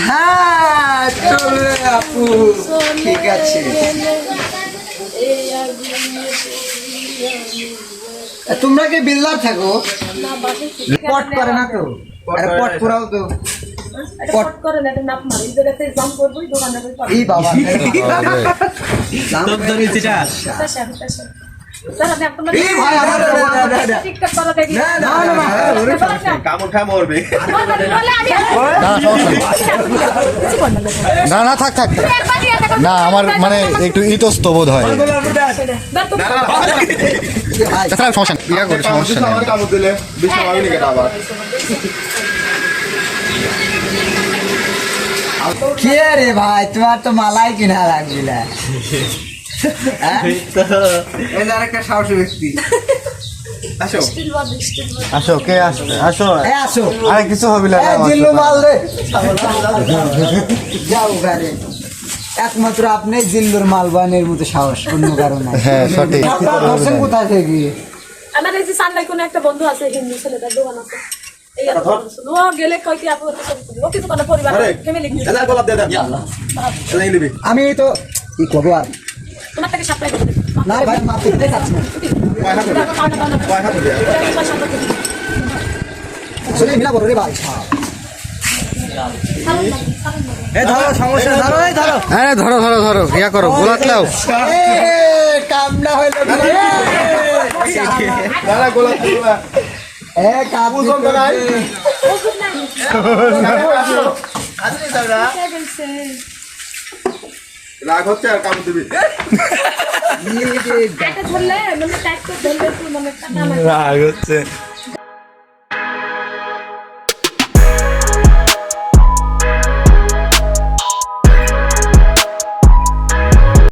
হ্যাঁ চলে আপু ঠিক আছে তোমরা কি বিল্লার থাকো? পট করে না তো? আরে পট পুরাও তো। পট করে না নাপ মারি জায়গাতে জাম করবই দোকানে এই বাবা ধরে যেটা না, না, না, না, না কামড় খা মরবে না না থাক থাক। না আমার মানে একটু ইতস্ত বোধ হয় তাছাড়া সমস্যা ইয়া করে সমস্যা আমি নিকে আবার। কে রে ভাই তোমার তো মালাই কিনা লাগবে এই সাহসী ব্যক্তি। আসো। আসো কে আসবে আসো। আসো। আরে কিছু হবে না জিল্লু মাল রে। যাও গাড়ি একমাত্র আপনি জিল্লুর মালবানের মতো সাহস অন্য কারণ হ্যাঁ সঠিক। ধরছেন কোথায় থেকে? আমার এই যে কোনো একটা বন্ধু আছে হিন্দু ছেলেটার দোকান আছে। এই গেলে কই কি আপু ও কিছু কোনো পরিবার ফ্যামিলি দাদা গোলাপ দে দাদা দাদা নিবি আমি তো কি করব আর? তোমার থেকে সাপ্লাই করে দেব না ভাই মাপ দিতে চাচ্ছি আসলে মিলা বড় রে ভাই। হ্যাঁ ধরো ধরো ধরো। ইয়া করো গোলাত লাও এ, কাম না হইল? দাদা গোলাপ দিবা এ তো নাই রাগ হচ্ছে আর কাম দিবি। মানে মানে আমার রাগ হচ্ছে।